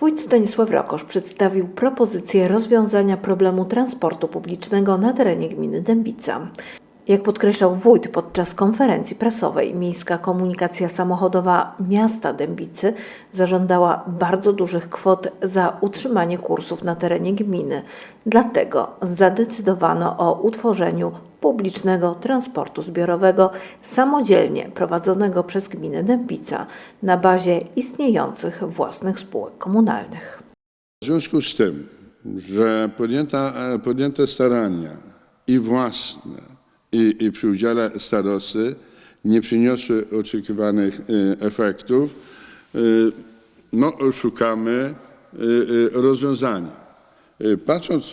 Wójt Stanisław Rokosz przedstawił propozycję rozwiązania problemu transportu publicznego na terenie gminy Dębica. Jak podkreślał wójt podczas konferencji prasowej, miejska komunikacja samochodowa miasta Dębicy zażądała bardzo dużych kwot za utrzymanie kursów na terenie gminy. Dlatego zadecydowano o utworzeniu publicznego transportu zbiorowego samodzielnie prowadzonego przez gminę Dębica na bazie istniejących własnych spółek komunalnych. W związku z tym, że podjęta, e, podjęte starania i własne, i, i przy udziale starosty nie przyniosły oczekiwanych e, efektów, e, no, szukamy e, rozwiązania. Patrząc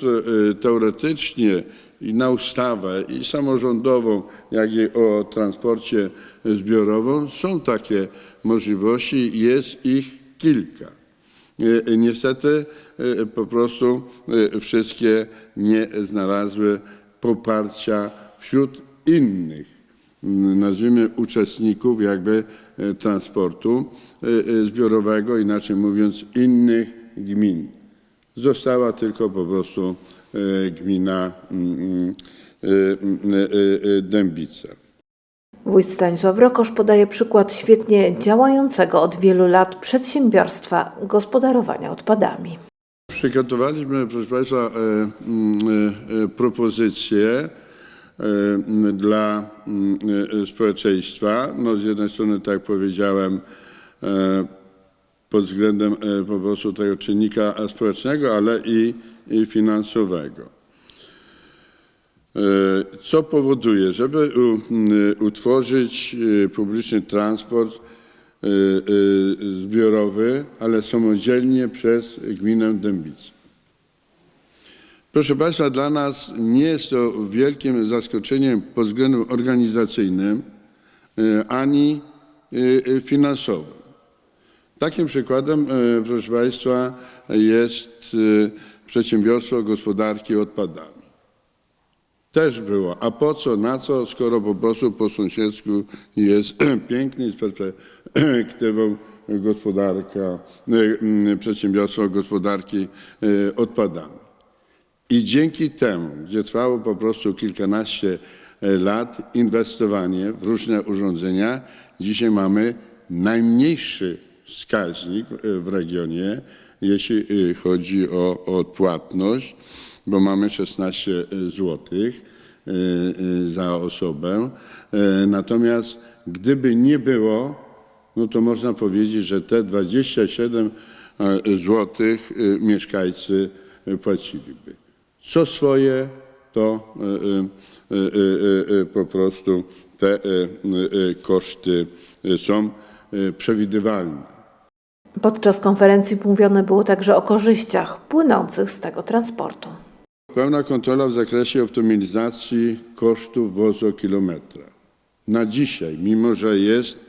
teoretycznie i na ustawę i samorządową, jak i o transporcie zbiorowym, są takie możliwości, jest ich kilka. Niestety po prostu wszystkie nie znalazły poparcia wśród innych, nazwijmy uczestników jakby e, transportu e, e, zbiorowego, inaczej mówiąc innych gmin. Została tylko po prostu gmina mm, mm, mm, Dębica. Wójt Stanisław Rokosz podaje przykład świetnie działającego od wielu lat przedsiębiorstwa gospodarowania odpadami. Przygotowaliśmy, proszę Państwa, e, dla mm, e, społeczeństwa. No, z jednej strony, tak jak powiedziałem, pod względem po prostu tego czynnika społecznego, ale i, i finansowego. Co powoduje, żeby utworzyć publiczny transport zbiorowy, ale samodzielnie przez gminę Dębice. Proszę Państwa, dla nas nie jest to wielkim zaskoczeniem pod względem organizacyjnym e, ani e, e, finansowym. Takim przykładem, proszę Państwa, jest przedsiębiorstwo gospodarki odpadami. Też było. A po co, na co, skoro po prostu po sąsiedzku jest piękny z perspektywą gospodarka, przedsiębiorstwo gospodarki odpadami. I dzięki temu, gdzie trwało po prostu kilkanaście e, lat inwestowanie w różne urządzenia, dzisiaj mamy najmniejszy wskaźnik e, w regionie, jeśli e, chodzi o odpłatność, bo mamy 16 zł za osobę. Natomiast gdyby nie było, no to można powiedzieć, że te 27 zł mieszkańcy płaciliby. Co swoje, to e, e, e, po prostu te koszty są przewidywalne. Podczas konferencji mówione było także o korzyściach płynących z tego transportu. Pełna kontrola w zakresie optymalizacji kosztów wozokilometra. Na dzisiaj, mimo że jest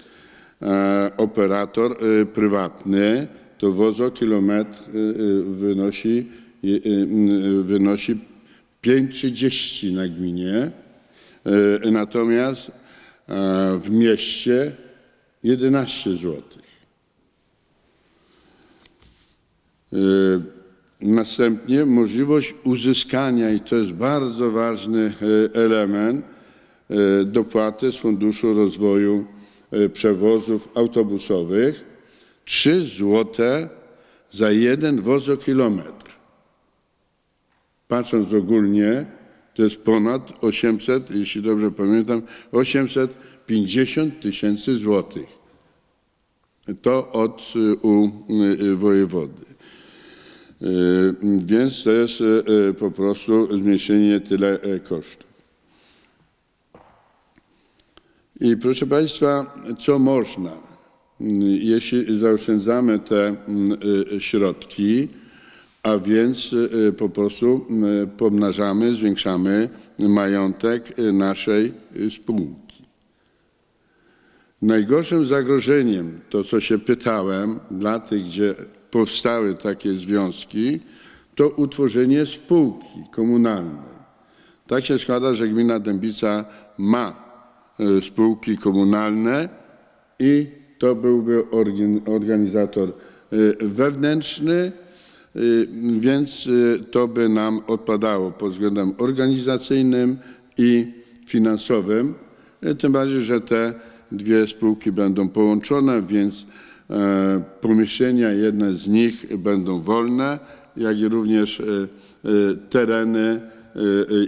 e, operator prywatny, to wozokilometr e, e, wynosi, wynosi 5,30 na gminie, e, natomiast e, w mieście 11 złotych. E, Następnie możliwość uzyskania, i to jest bardzo ważny element, dopłaty z Funduszu Rozwoju Przewozów Autobusowych 3 złote za jeden wozokilometr. Patrząc ogólnie, to jest ponad 800, jeśli dobrze pamiętam, 850 tysięcy złotych. To od e, u e, wojewody. Y, Więc to jest y, y, po prostu zmniejszenie tyle kosztów. I proszę Państwa, co można, jeśli zaoszczędzamy te y, środki, a więc y, po prostu y, pomnażamy, zwiększamy majątek y, naszej y, spółki. Najgorszym zagrożeniem, to co się pytałem, dla tych, gdzie powstały takie związki, to utworzenie spółki komunalnej. Tak się składa, że gmina Dębica ma spółki komunalne i to byłby organizator wewnętrzny, y, więc y, to by nam odpadało pod względem organizacyjnym i finansowym. Y, Tym bardziej, że te dwie spółki będą połączone, więc e, pomieszczenia, jedne z nich będą wolne, jak i również e, e, tereny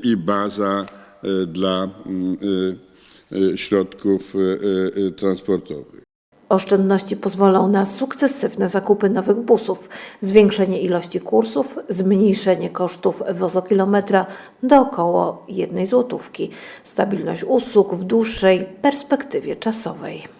i baza dla mm, środków transportowych. Oszczędności pozwolą na sukcesywne zakupy nowych busów, zwiększenie ilości kursów, zmniejszenie kosztów wozokilometra do około jednej złotówki, stabilność usług w dłuższej perspektywie czasowej.